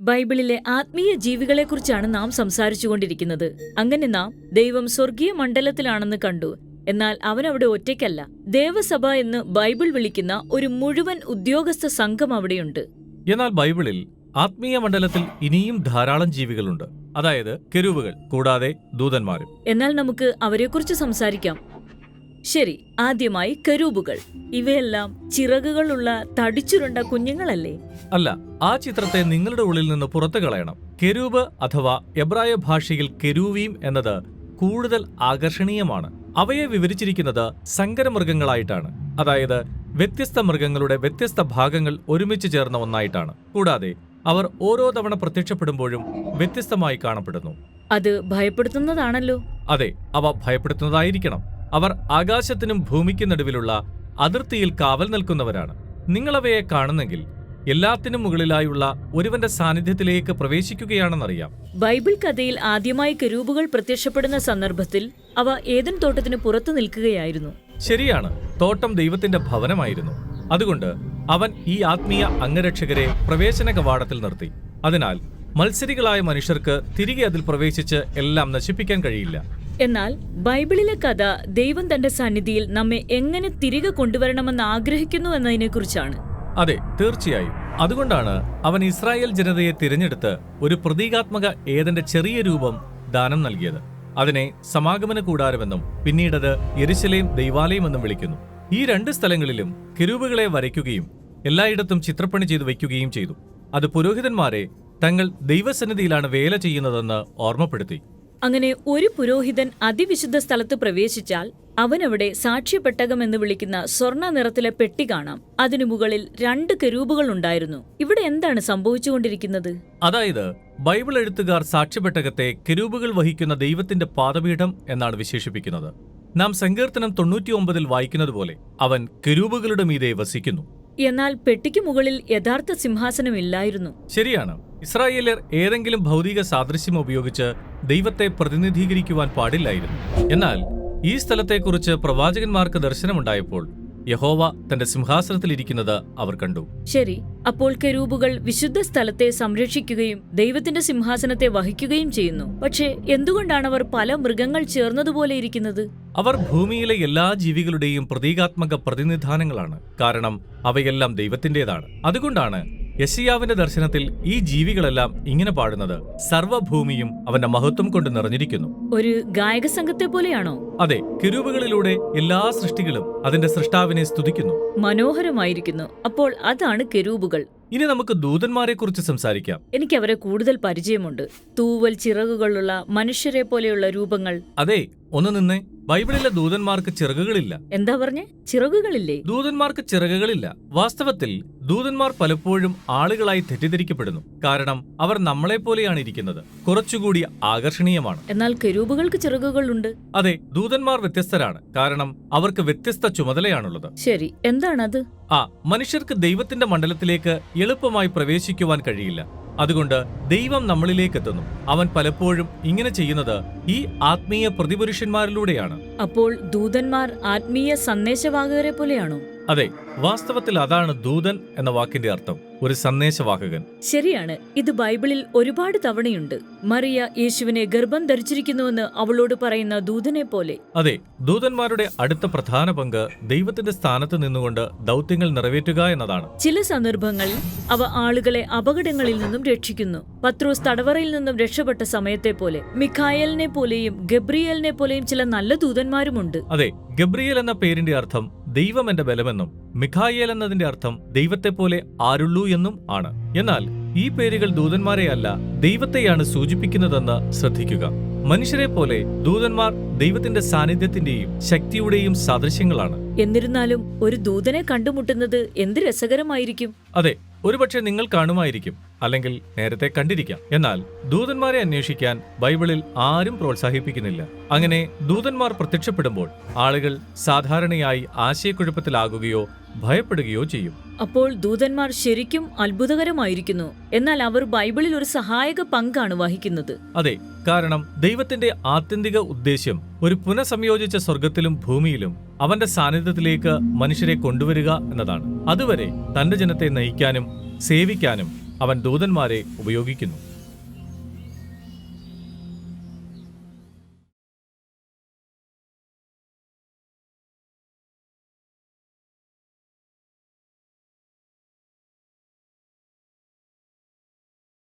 ബൈബിളിലെ ആത്മീയ ജീവികളെക്കുറിച്ചാണ് നാം സംസാരിച്ചുകൊണ്ടിരിക്കുന്നത്. അങ്ങനെ നാം ദൈവം സ്വർഗീയ മണ്ഡലത്തിലാണെന്ന് കണ്ടു. എന്നാൽ അവൻ അവിടെ ഒറ്റയ്ക്കല്ല. ദേവസഭ എന്ന് ബൈബിൾ വിളിക്കുന്ന ഒരു മുഴുവൻ ഉദ്യോഗസ്ഥ സംഘം അവിടെയുണ്ട്. എന്നാൽ ബൈബിളിൽ ആത്മീയ മണ്ഡലത്തിൽ ഇനിയും ധാരാളം ജീവികളുണ്ട്. അതായത് കെരുവുകൾ കൂടാതെ ദൂതന്മാരും. എന്നാൽ നമുക്ക് അവരെക്കുറിച്ച് സംസാരിക്കാം. ശരി ആദ്യമായി കരൂബുകൾ ഇവയെല്ലാം ചിറകുകളുള്ള തടിച്ചുരുണ്ട കുഞ്ഞുങ്ങളല്ലേ? അല്ല ആ ചിത്രത്തെ നിങ്ങളുടെ ഉള്ളിൽ നിന്ന് പുറത്തു കളയണം കെരൂബ് അഥവാ എബ്രായ ഭാഷയിൽ കെരൂവീം എന്നത് കൂടുതൽ ആകർഷണീയമാണ്. അവയെ വിവരിച്ചിരിക്കുന്നത് സങ്കരമൃഗങ്ങളായിട്ടാണ്. അതായത് വ്യത്യസ്ത മൃഗങ്ങളുടെ വ്യത്യസ്ത ഭാഗങ്ങൾ ഒരുമിച്ച് ചേർന്ന ഒന്നായിട്ടാണ്. കൂടാതെ അവർ ഓരോ തവണ പ്രത്യക്ഷപ്പെടുമ്പോഴും വ്യത്യസ്തമായി കാണപ്പെടുന്നു. അത് ഭയപ്പെടുത്തുന്നതാണല്ലോ. അതെ അവ ഭയപ്പെടുത്തുന്നതായിരിക്കണം. അവർ ആകാശത്തിനും ഭൂമിക്കും നടുവിലുള്ള അതിർത്തിയിൽ കാവൽ നിൽക്കുന്നവരാണ്. നിങ്ങളവയെ കാണുന്നെങ്കിൽ എല്ലാത്തിനും മുകളിലായുള്ള ഒരുവന്റെ സാന്നിധ്യത്തിലേക്ക് പ്രവേശിക്കുകയാണെന്നറിയാം. ബൈബിൾ കഥയിൽ ആദ്യമായി കരൂപുകൾ പ്രത്യക്ഷപ്പെടുന്ന സന്ദർഭത്തിൽ അവ ഏതൻ തോട്ടത്തിന് പുറത്തു നിൽക്കുകയായിരുന്നു. ശരിയാണ് തോട്ടം ദൈവത്തിന്റെ ഭവനമായിരുന്നു. അതുകൊണ്ട് അവൻ ഈ ആത്മീയ അംഗരക്ഷകരെ പ്രവേശന കവാടത്തിൽ നിർത്തി. അതിനാൽ മത്സരികളായ മനുഷ്യർക്ക് തിരികെ അതിൽ പ്രവേശിച്ച് എല്ലാം നശിപ്പിക്കാൻ കഴിയില്ല. എന്നാൽ ബൈബിളിലെ കഥ ദൈവം തന്റെ സന്നിധിയിൽ നമ്മെ എങ്ങനെ തിരികെ കൊണ്ടുവരണമെന്ന് ആഗ്രഹിക്കുന്നു എന്നതിനെക്കുറിച്ചാണ്. അതെ തീർച്ചയായും. അതുകൊണ്ടാണ് അവൻ ഇസ്രായേൽ ജനതയെ തിരഞ്ഞെടുത്ത് ഒരു പ്രതീകാത്മക ഏതന്റെ ചെറിയ രൂപം ദാനം നൽകിയത്. അതിനെ സമാഗമന കൂടാരമെന്നും പിന്നീടത് യെരുശലേം ദൈവാലയം എന്നും വിളിക്കുന്നു. ഈ രണ്ട് സ്ഥലങ്ങളിലും കിരൂപുകളെ വരയ്ക്കുകയും എല്ലായിടത്തും ചിത്രപ്പണി ചെയ്തു വയ്ക്കുകയും ചെയ്തു. അത് പുരോഹിതന്മാരെ തങ്ങൾ ദൈവസന്നിധിയിലാണ് വേല ചെയ്യുന്നതെന്ന് ഓർമ്മപ്പെടുത്തി. അങ്ങനെ ഒരു പുരോഹിതൻ അതിവിശുദ്ധ സ്ഥലത്ത് പ്രവേശിച്ചാൽ അവനവിടെ സാക്ഷ്യപ്പെട്ടകം എന്ന് വിളിക്കുന്ന സ്വർണ നിറത്തിലെ പെട്ടി കാണാം. അതിനു മുകളിൽ രണ്ട് കരൂപുകൾ ഉണ്ടായിരുന്നു. ഇവിടെ എന്താണ് സംഭവിച്ചുകൊണ്ടിരിക്കുന്നത്? അതായത് ബൈബിൾ എഴുത്തുകാർ സാക്ഷ്യപ്പെട്ടകത്തെ കരൂപുകൾ വഹിക്കുന്ന ദൈവത്തിന്റെ പാദപീഠം എന്നാണ് വിശേഷിപ്പിക്കുന്നത്. നാം സങ്കീർത്തനം തൊണ്ണൂറ്റിയൊമ്പതിൽ വായിക്കുന്നത് പോലെ അവൻ കരൂപുകളുടെ മീതെ വസിക്കുന്നു. എന്നാൽ പെട്ടിക്ക് മുകളിൽ യഥാർത്ഥ സിംഹാസനമില്ലായിരുന്നു ശരിയാണ്. ഇസ്രായേലർ ഏതെങ്കിലും ഭൗതിക സാദൃശ്യം ഉപയോഗിച്ച് ദൈവത്തെ പ്രതിനിധീകരിക്കുവാൻ പാടില്ലായിരുന്നു. എന്നാൽ ഈ സ്ഥലത്തെക്കുറിച്ച് പ്രവാചകന്മാർക്ക് ദർശനമുണ്ടായപ്പോൾ യഹോവ തന്റെ സിംഹാസനത്തിലിരിക്കുന്നത് അവർ കണ്ടു. ശരി അപ്പോൾ കെരൂബുകൾ വിശുദ്ധ സ്ഥലത്തെ സംരക്ഷിക്കുകയും ദൈവത്തിന്റെ സിംഹാസനത്തെ വഹിക്കുകയും ചെയ്യുന്നു. പക്ഷേ എന്തുകൊണ്ടാണ് അവർ പല മൃഗങ്ങൾ ചേർന്നതുപോലെ ഇരിക്കുന്നത്? അവർ ഭൂമിയിലെ എല്ലാ ജീവികളുടെയും പ്രതീകാത്മക പ്രതിനിധാനങ്ങളാണ്. കാരണം അവയെല്ലാം ദൈവത്തിന്റേതാണ്. അതുകൊണ്ടാണ് യശിയാവിന്റെ ദർശനത്തിൽ ഈ ജീവികളെല്ലാം ഇങ്ങനെ പാടുന്നത് സർവഭൂമിയും അവന്റെ മഹത്വം കൊണ്ട് നിറഞ്ഞിരിക്കുന്നു. ഒരു ഗായക സംഘത്തെ പോലെയാണോ? അതെ കിരൂപുകളിലൂടെ എല്ലാ സൃഷ്ടികളും അതിന്റെ സൃഷ്ടാവിനെ സ്തുതിക്കുന്നു. മനോഹരമായിരിക്കുന്നു. അപ്പോൾ അതാണ് കെരൂബുകൾ ഇനി നമുക്ക് ദൂതന്മാരെ കുറിച്ച് സംസാരിക്കാം. എനിക്ക് അവരെ കൂടുതൽ പരിചയമുണ്ട്. തൂവൽ ചിറകുകളുള്ള മനുഷ്യരെ പോലെയുള്ള രൂപങ്ങൾ. അതെ ഒന്ന് നിന്നേ. ബൈബിളിലെ ദൂതന്മാർക്ക് ചിറകുകളില്ല. എന്താ പറഞ്ഞേ? ചിറകുകളില്ലേ? ദൂതന്മാർക്ക് ചിറകുകളില്ല. വാസ്തവത്തിൽ ദൂതന്മാർ പലപ്പോഴും ആളുകളായി തെറ്റിദ്ധരിക്കപ്പെടുന്നു. കാരണം അവർ നമ്മളെ പോലെയാണ് ഇരിക്കുന്നത്. കുറച്ചുകൂടി ആകർഷണീയമാണ്. എന്നാൽ കെരൂബുകൾക്ക് ചിറകുകളുണ്ട്. അതെ ദൂതന്മാർ വ്യത്യസ്തരാണ്. കാരണം അവർക്ക് വ്യത്യസ്ത ചുമതലയാണുള്ളത്. ശരി എന്താണത്? ആ മനുഷ്യർക്ക് ദൈവത്തിന്റെ മണ്ഡലത്തിലേക്ക് എളുപ്പമായി പ്രവേശിക്കുവാൻ കഴിയില്ല. അതുകൊണ്ട് ദൈവം നമ്മളിലേക്ക് എത്തുന്നു അവൻ പലപ്പോഴും ഇങ്ങനെ ചെയ്യുന്നത് ഈ ആത്മീയ പ്രതിപുരുഷന്മാരിലൂടെയാണ്. അപ്പോൾ ദൂതന്മാർ ആത്മീയ സന്ദേശവാഹകരെ പോലെയാണോ? അതെ വാസ്തവത്തിൽ അതാണ് ദൂതൻ എന്ന വാക്കിന്റെ അർത്ഥം. ഒരു സന്ദേശവാഹകൻ. ശരിയാണ് ഇത് ബൈബിളിൽ ഒരുപാട് തവണയുണ്ട്. മറിയ യേശുവിനെ ഗർഭം ധരിച്ചിരിക്കുന്നുവെന്ന് അവളോട് പറയുന്ന ദൂതനെ പോലെ. അതെ ദൂതന്മാരുടെ അടുത്ത പ്രധാന പങ്ക് ദൈവത്തിന്റെ സ്ഥാനത്ത് നിന്നുകൊണ്ട് ദൗത്യങ്ങൾ നിറവേറ്റുക എന്നതാണ്. ചില സന്ദർഭങ്ങളിൽ അവ ആളുകളെ അപകടങ്ങളിൽ നിന്നും രക്ഷിക്കുന്നു. പത്രോസ് തടവറയിൽ നിന്നും രക്ഷപ്പെട്ട സമയത്തെ പോലെ. മിഖായലിനെ പോലെയും ഗബ്രിയലിനെ പോലെയും ചില നല്ല ദൂതന്മാരുമുണ്ട്. അതെ ഗബ്രിയൽ എന്ന പേരിന്റെ അർത്ഥം ദൈവം എന്റെ ബലമെന്നും മിഖായേൽ എന്നതിന്റെ അർത്ഥം ദൈവത്തെപ്പോലെ ആരുള്ളൂ എന്നും ആണ്. എന്നാൽ ഈ പേരുകൾ ദൂതന്മാരെയല്ല ദൈവത്തെയാണ് സൂചിപ്പിക്കുന്നതെന്ന് ശ്രദ്ധിക്കുക. മനുഷ്യരെ പോലെ ദൂതന്മാർ ദൈവത്തിന്റെ സാന്നിധ്യത്തിന്റെയും ശക്തിയുടെയും സാദൃശ്യങ്ങളാണ്. എന്നിരുന്നാലും ഒരു ദൂതനെ കണ്ടുമുട്ടുന്നത് എന്ത് രസകരമായിരിക്കും? അതെ ഒരുപക്ഷെ നിങ്ങൾ കാണുമായിരിക്കും അല്ലെങ്കിൽ നേരത്തെ കണ്ടിരിക്കാം. എന്നാൽ ദൂതന്മാരെ അന്വേഷിക്കാൻ ബൈബിളിൽ ആരും പ്രോത്സാഹിപ്പിക്കുന്നില്ല. അങ്ങനെ ദൂതന്മാർ പ്രത്യക്ഷപ്പെടുമ്പോൾ ആളുകൾ സാധാരണയായി ആശയക്കുഴപ്പത്തിലാകുകയോ ഭയപ്പെടുകയോ ചെയ്യും. അപ്പോൾ ദൂതന്മാർ ശരിക്കും അത്ഭുതകരമായിരിക്കുന്നു. എന്നാൽ അവർ ബൈബിളിൽ ഒരു സഹായക പങ്കാണ് വഹിക്കുന്നത്. അതെ കാരണം ദൈവത്തിന്റെ ആത്യന്തിക ഉദ്ദേശ്യം ഒരു പുനഃസംയോജിച്ച സ്വർഗത്തിലും ഭൂമിയിലും അവന്റെ സാന്നിധ്യത്തിലേക്ക് മനുഷ്യരെ കൊണ്ടുവരിക എന്നതാണ്. അതുവരെ തന്റെ ജനത്തെ നയിക്കാനും സേവിക്കാനും അവൻ ദൂതന്മാരെ ഉപയോഗിക്കുന്നു.